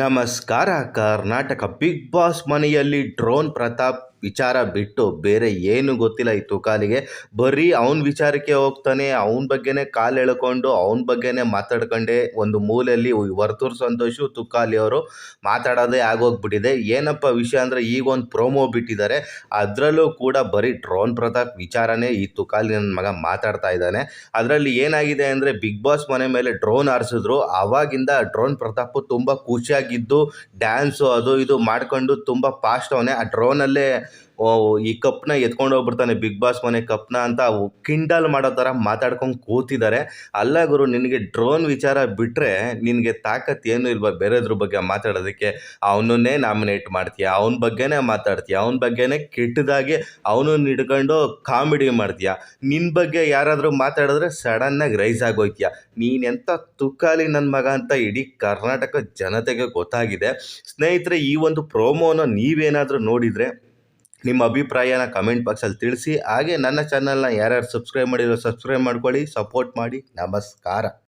ನಮಸ್ಕಾರ, Karnataka big Boss ಮನೆಯಲ್ಲಿ drone Pratap ವಿಚಾರ ಬಿಟ್ಟು ಬೇರೆ ಏನು ಗೊತ್ತಿಲ್ಲ ಈ ತುಕಾಲಿಗೆ. ಬರೀ ಅವನ ವಿಚಾರಕ್ಕೆ ಹೋಗ್ತಾನೆ, ಅವನ ಬಗ್ಗೆನೇ ಕಾಲು ಎಳ್ಕೊಂಡು, ಅವನ ಬಗ್ಗೆನೇ ಮಾತಾಡ್ಕೊಂಡೆ ಒಂದು ಮೂಲೆಯಲ್ಲಿ ವರ್ತೂರ್ ಸಂತೋಷು, ತುಕಾಲಿ ಅವರು ಮಾತಾಡೋದೇ ಆಗೋಗ್ಬಿಟ್ಟಿದೆ. ಏನಪ್ಪ ವಿಷಯ ಅಂದರೆ ಈಗ ಒಂದು ಪ್ರೋಮೋ ಬಿಟ್ಟಿದ್ದಾರೆ. ಅದರಲ್ಲೂ ಕೂಡ ಬರೀ ಡ್ರೋನ್ ಪ್ರತಾಪ್ ವಿಚಾರನೇ ಈ ತುಕಾಲಿ ನನ್ನ ಮಗ ಮಾತಾಡ್ತಾ ಇದ್ದಾನೆ. ಅದರಲ್ಲಿ ಏನಾಗಿದೆ ಅಂದರೆ ಬಿಗ್ ಬಾಸ್ ಮನೆ ಮೇಲೆ ಡ್ರೋನ್ ಆರಿಸಿದ್ರು. ಆವಾಗಿಂದ ಡ್ರೋನ್ ಪ್ರತಾಪ್ ತುಂಬ ಖುಷಿಯಾಗಿದ್ದು ಡ್ಯಾನ್ಸು ಅದು ಇದು ಮಾಡ್ಕೊಂಡು ತುಂಬ ಫಾಸ್ಟ್ ಅವನೇ ಆ ಡ್ರೋನಲ್ಲೇ ಈ ಕಪ್ನ ಎತ್ಕೊಂಡು ಹೋಗ್ಬಿಡ್ತಾನೆ, ಬಿಗ್ ಬಾಸ್ ಮನೆ ಕಪ್ನ ಅಂತ ಕಿಂಡಲ್ ಮಾಡೋ ಥರ ಮಾತಾಡ್ಕೊಂಡು ಕೂತಿದ್ದಾರೆ ಅಲ್ಲ ಗುರು, ನಿನಗೆ ಡ್ರೋನ್ ವಿಚಾರ ಬಿಟ್ಟರೆ ನಿನಗೆ ತಾಕತ್ತು ಏನೂ ಇಲ್ವಾ ಬೇರೆದ್ರ ಬಗ್ಗೆ ಮಾತಾಡೋದಕ್ಕೆ? ಅವನನ್ನೇ ನಾಮಿನೇಟ್ ಮಾಡ್ತೀಯ? ಅವನ ಬಗ್ಗೆನೇ ಮಾತಾಡ್ತೀಯ? ಅವನ ಬಗ್ಗೆನೇ ಕೆಟ್ಟದಾಗಿ ಅವನನ್ನ ಹಿಡ್ಕೊಂಡು ಕಾಮಿಡಿ ಮಾಡ್ತೀಯ? ನಿನ್ನ ಬಗ್ಗೆ ಯಾರಾದರೂ ಮಾತಾಡಿದ್ರೆ ಸಡನ್ನಾಗಿ ರೈಸ್ ಆಗೋಯ್ತೀಯ? ನೀನೆಂಥ ತುಕಾಲಿ ನನ್ನ ಮಗ ಅಂತ ಇಡೀ ಕರ್ನಾಟಕ ಜನತೆಗೆ ಗೊತ್ತಾಗಿದೆ. ಸ್ನೇಹಿತರೆ, ಈ ಒಂದು ಪ್ರೋಮೋನ ನೀವೇನಾದರೂ ನೋಡಿದರೆ ನಿಮ್ಮ ಅಭಿಪ್ರಾಯನ ಕಮೆಂಟ್ ಬಾಕ್ಸಲ್ಲಿ ತಿಳಿಸಿ. ಹಾಗೆ ನನ್ನ ಚಾನಲ್ನ ಯಾರ್ಯಾರು ಸಬ್ಸ್ಕ್ರೈಬ್ ಮಾಡಿರೋ ಸಬ್ಸ್ಕ್ರೈಬ್ ಮಾಡ್ಕೊಳ್ಳಿ ಸಪೋರ್ಟ್ ಮಾಡಿ. ನಮಸ್ಕಾರ.